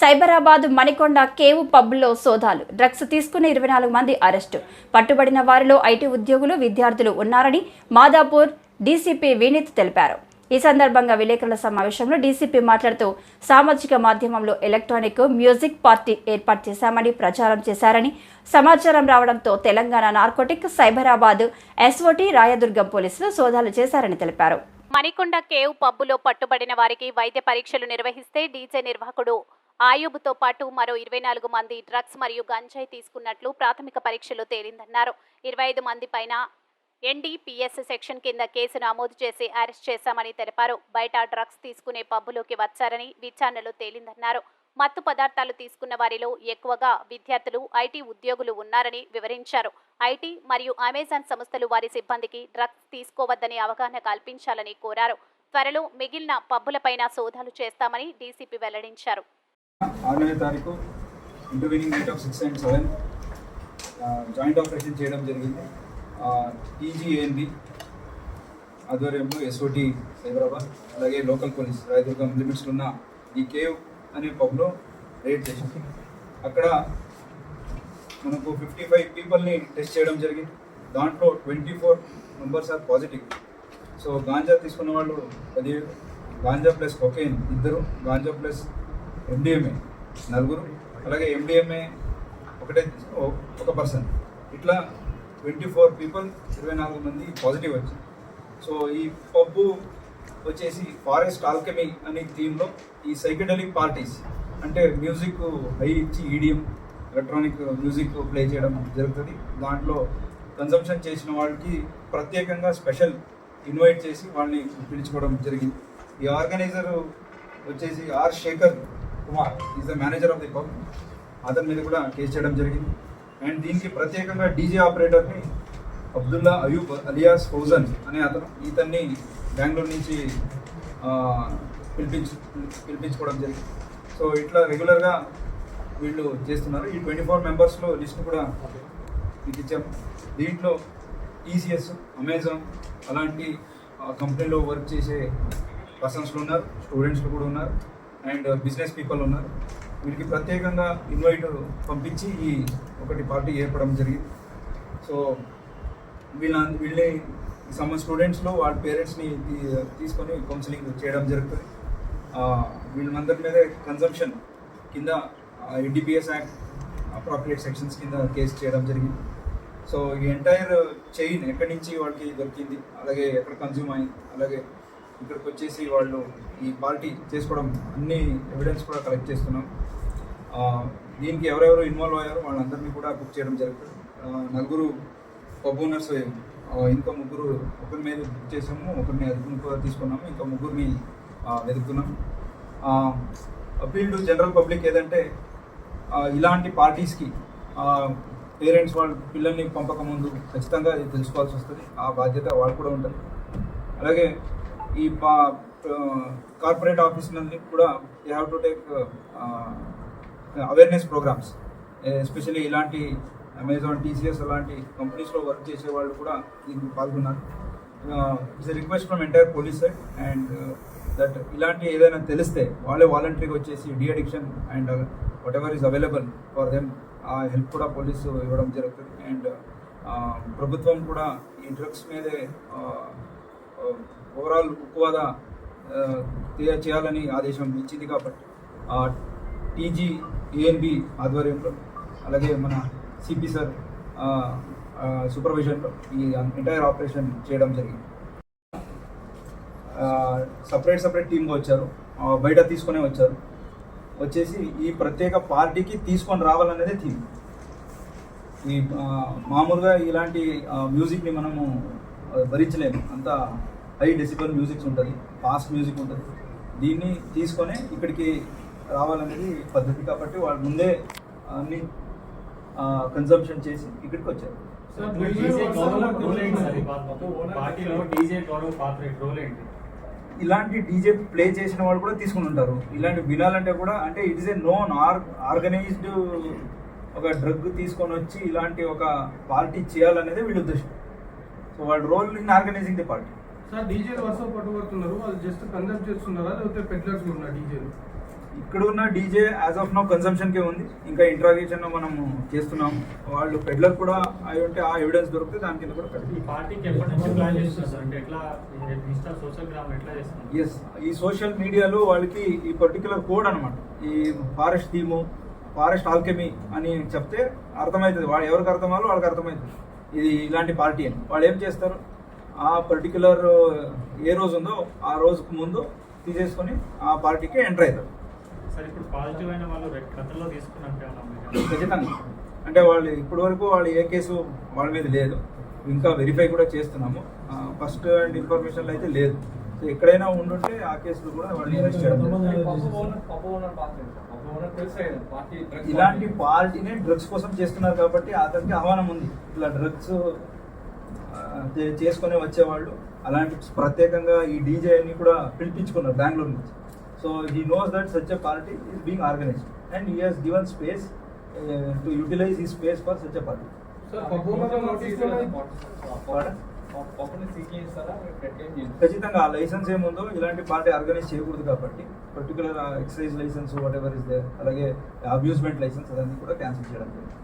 సైబరాబాద్ మణికొండ కేవు పబ్లో సోదాలు. డ్రగ్స్ తీసుకున్న ఇరవై నాలుగు మంది అరెస్టు. పట్టుబడిన వారిలో ఐటీ ఉద్యోగులు విద్యార్థులు ఉన్నారని మాదాపూర్ డీసీపీ వినీత్ తెలిపారు. ఈ సందర్భంగా విలేకరుల సమావేశంలో డీసీపీ మాట్లాడుతూ సామాజిక మాధ్యమంలో ఎలక్ట్రానిక్ మ్యూజిక్ పార్టీ ఏర్పాటు చేశామని ప్రచారం చేశారని సమాచారం రావడంతో తెలంగాణ నార్కోటిక్ సైబరాబాద్ ఎస్ఓటీ రాయదుర్గం పోలీసులు సోదాలు చేశారని తెలిపారు. మణికొండ కేవ్ పబ్బులో పట్టుబడిన వారికి వైద్య పరీక్షలు నిర్వహిస్తే డీజే నిర్వాహకుడు ఆయూబ్తో పాటు మరో ఇరవై నాలుగు మంది డ్రగ్స్ మరియు గంజాయి తీసుకున్నట్లు ప్రాథమిక పరీక్షలో తేలిందన్నారు. ఇరవై ఐదు మంది పైన ఎన్డీపీఎస్ సెక్షన్ కింద కేసు నమోదు చేసి అరెస్ట్ చేశామని తెలిపారు. బయట డ్రగ్స్ తీసుకునే పబ్బులోకి వచ్చారని విచారణలో తేలిందన్నారు. మత్తు పదార్థాలు తీసుకున్న వారిలో ఎక్కువగా విద్యార్థులు ఐటీ ఉద్యోగులు ఉన్నారని వివరించారు. ఐటీ మరియు అమెజాన్ సంస్థలు వారి సిబ్బందికి డ్రగ్స్ తీసుకోవద్దని అవగాహన కల్పించాలని కోరారు. త్వరలో మిగిలిన పబ్బులపైన సోదాలు చేస్తామని డీసీపీ వెల్లడించారు. ఆరవ తారీఖు intervening date of six and seven joint operation చేయడం జరిగింది. టీజీఏఎన్బి ఆధ్వర్యంలో ఎస్ఓటి సైబరాబాద్ అలాగే లోకల్ పోలీస్ రాయదుర్గం లిమిట్స్లో ఉన్న ఈ కేవ్ అనే పబ్లో రేడ్ చేసింది అక్కడ మనకు ఫిఫ్టీ ఫైవ్ పీపుల్ని టెస్ట్ చేయడం జరిగింది. దాంట్లో twenty four members are positive so ganja తీసుకున్న వాళ్ళు పది గాంజా ప్లస్ కొకేన్ ఇద్దరు గాంజా ప్లస్ ఎండిఎంఏ నలుగురు అలాగే ఎండిఎంఏ ఒకటే ఒక పర్సన్ ఇట్లా ట్వంటీ ఫోర్ పీపుల్ ఇరవై నాలుగు మంది పాజిటివ్ వచ్చింది సో ఈ పబ్బు వచ్చేసి ఫారెస్ట్ ఆల్కెమీ అనే థీమ్లో ఈ సైకెడలిక్ పార్టీస్ అంటే మ్యూజిక్ హై ఇచ్చి ఈడియం ఎలక్ట్రానిక్ మ్యూజిక్ ప్లే చేయడం జరుగుతుంది. దాంట్లో కన్సంప్షన్ చేసిన వాళ్ళకి ప్రత్యేకంగా స్పెషల్ ఇన్వైట్ చేసి వాళ్ళని పిలుచుకోవడం జరిగింది. ఈ ఆర్గనైజర్ వచ్చేసి R Shekar Kumar is the manager of the pub. అతని మీద కూడా కేసు చేయడం జరిగింది. అండ్ దీనికి ప్రత్యేకంగా డీజే ఆపరేటర్ని అబ్దుల్లా అయూబ్ అలియాస్ ఫౌజన్ అనే అతను ఇతన్ని బెంగళూరు నుంచి పిలిపించు పిలిపించుకోవడం జరిగింది. సో ఇట్లా రెగ్యులర్గా వీళ్ళు చేస్తున్నారు. ఈ ట్వంటీ ఫోర్ మెంబర్స్లో లిస్ట్ కూడా మీకు ఇచ్చాం. దీంట్లో ఈసీఎస్ అమెజాన్ అలాంటి కంపెనీలో వర్క్ చేసే పర్సన్స్లు ఉన్నారు. స్టూడెంట్స్లు కూడా ఉన్నారు. అండ్ బిజినెస్ పీపుల్ ఉన్నారు. వీరికి ప్రత్యేకంగా ఇన్వైట్ పంపించి ఈ ఒకటి పార్టీ ఏర్పడడం జరిగింది. సో వీళ్ళ వీళ్ళని సమ్ స్టూడెంట్స్లో వాళ్ళ పేరెంట్స్ని తీసుకొని కౌన్సిలింగ్ చేయడం జరుగుతుంది. వీళ్ళందరి మీద కన్సంప్షన్ కింద ఎన్డీపీఎస్ యాక్ట్ అప్రాప్రియేట్ సెక్షన్స్ కింద కేసు చేయడం జరిగింది. సో ఈ ఎంటైర్ చైన్ ఎక్కడి నుంచి వాళ్ళకి దొరికింది అలాగే ఎక్కడ కన్జ్యూమ్ అయింది అలాగే ఇక్కడికి వచ్చేసి వాళ్ళు ఈ పార్టీ చేసుకోవడం అన్ని ఎవిడెన్స్ కూడా కలెక్ట్ చేస్తున్నాం. దీనికి ఎవరెవరు ఇన్వాల్వ్ అయ్యారో వాళ్ళందరినీ కూడా బుక్ చేయడం జరుగుతుంది నలుగురు పబ్ ఓనర్స్ ఇంకా ముగ్గురు ఒకరి మీద బుక్ చేసాము ఒకరిని అదుపును కూడా తీసుకున్నాము ఇంకా ముగ్గురిని ఆ, వెతుకుతున్నాం. అపీల్ టు జనరల్ పబ్లిక్ ఏదంటే ఇలాంటి పార్టీస్కి పేరెంట్స్ వాళ్ళ పిల్లల్ని పంపక ముందు ఖచ్చితంగా తెలుసుకోవాల్సి వస్తుంది. ఆ బాధ్యత వాళ్ళు కూడా ఉంటుంది. అలాగే ఈ పా కార్పొరేట్ ఆఫీస్ నుండి కూడా they have to take awareness programmes especially ఇలాంటి అమెజాన్ టీసీఎస్ అలాంటి కంపెనీస్లో వర్క్ చేసే వాళ్ళు కూడా దీనికి పాల్గొన్నారు. It's request from entire police side and that ఇలాంటి ఏదైనా తెలిస్తే వాళ్ళే వాలంటరీగా వచ్చేసి de addiction and whatever is available for them uh help కూడా పోలీసు ఇవ్వడం జరుగుతుంది. అండ్ uh, ప్రభుత్వం కూడా ఈ డ్రగ్స్ మీదే ఓవరాల్ ఉక్కువాద ఆ, చేయాలని ఆదేశం ఇచ్చింది కాబట్టి టీజీ ఏఎన్బి ఆధ్వర్యంలో అలాగే మన సిపి సార్ సూపర్విజన్లో ఈ ఎంటైర్ ఆపరేషన్ చేయడం జరిగింది. సపరేట్ సపరేట్ టీమ్గా వచ్చారు. బయట తీసుకునే వచ్చారు. వచ్చేసి ఈ ప్రత్యేక పార్టీకి తీసుకొని రావాలనేదే థీమ్. ఈ మామూలుగా ఇలాంటి మ్యూజిక్ని మనము భరించలేము. అంత హై డెసిబల్ మ్యూజిక్స్ ఉంటుంది ఫాస్ట్ మ్యూజిక్ ఉంటుంది. దీన్ని తీసుకొని ఇక్కడికి రావాలనేది పద్ధతి కాబట్టి వాళ్ళు ముందే అన్ని కన్సంప్షన్ చేసి ఇక్కడికి వచ్చారు. ఇలాంటి డీజే ప్లే చేసిన వాళ్ళు కూడా తీసుకుని ఉంటారు. ఇలాంటి వినాలంటే కూడా అంటే it is a known or organised ఒక డ్రగ్ తీసుకొని వచ్చి ఇలాంటి ఒక పార్టీ చేయాలనేదే వీళ్ళ ఉద్దేశం. సో వాళ్ళ role in organising the party sir DJ వరుస పట్టుబడుతున్నారు. వాళ్ళు జస్ట్ కన్సల్ట్ చేస్తున్నారా? లేకపోతే పెడ్లర్స్ ఉన్నారు డీజేలు? ఇక్కడ ఉన్న DJ as of no consumption కే ఉంది. ఇంకా ఇంట్రాగేషన్ మనము చేస్తున్నాం. వాళ్ళు పెడ్లర్ కూడా అయి ఉంటే ఆ ఎవిడెన్స్ దొరికితే దాని కింద కూడా ఈ పార్టీకి ఎప్పటి నుంచి ప్లాన్ చేస్తున్నారు అంటే ఎట్లా ఇన్స్టా సోషల్ గ్రామ్ ఎట్లా చేస్తున్నారు? ఎస్ ఈ సోషల్ మీడియాలో వాళ్ళకి ఈ పర్టికులర్ కోడ్ అనమాట ఈ ఫారెస్ట్ థీము ఫారెస్ట్ ఆల్కెమీ అని చెప్తే అర్థమవుతుంది. వాడు ఎవరికి అర్థమాలో వాళ్ళకి అర్థమవుతుంది. ఇది ఇలాంటి పార్టీ అని. వాళ్ళు ఏం చేస్తారు? ఆ పర్టికులర్ ఏ రోజు ఉందో ఆ రోజుకు ముందు తీసేసుకొని ఆ పార్టీకి ఎంటర్ అవుతారు. సార్ ఇప్పుడు పాజిటివ్ అయిన వాళ్ళు గతంలో తీసుకున్నట్టే మీరు. ఖచ్చితంగా. అంటే వాళ్ళు ఇప్పటి వరకు వాళ్ళు ఏ కేసు వాళ్ళ మీద లేదు. ఇంకా వెరిఫై కూడా చేస్తున్నాము. ఫస్ట్ అండ్ ఇన్ఫర్మేషన్ అయితే లేదు. సో ఎక్కడైనా ఉండుంటే ఆ కేసులు కూడా వాళ్ళు ఇన్వెస్ట్ చేయడం ఇలాంటి పార్టీనే డ్రగ్స్ కోసం చేస్తున్నారు కాబట్టి అతనికి ఆహ్వానం ఉంది. ఇలా డ్రగ్స్ చేసుకొని వచ్చేవాళ్ళు. అలాంటి ప్రత్యేకంగా ఈ డీజే అని కూడా పిలిపించుకున్నారు బెంగళూరు నుంచి. So he knows that such a party is being organised and he has given space to utilise ఈ space for such a party ఖచ్చితంగా ఆ లైసెన్స్ ఏముందో ఇలాంటి పార్టీ ఆర్గనైజ్ చేయకూడదు కాబట్టి particular excise licence whatever is they అలాగే అబ్యూస్మెంట్ licence అదన్నీ కూడా క్యాన్సిల్ చేయడం జరిగింది.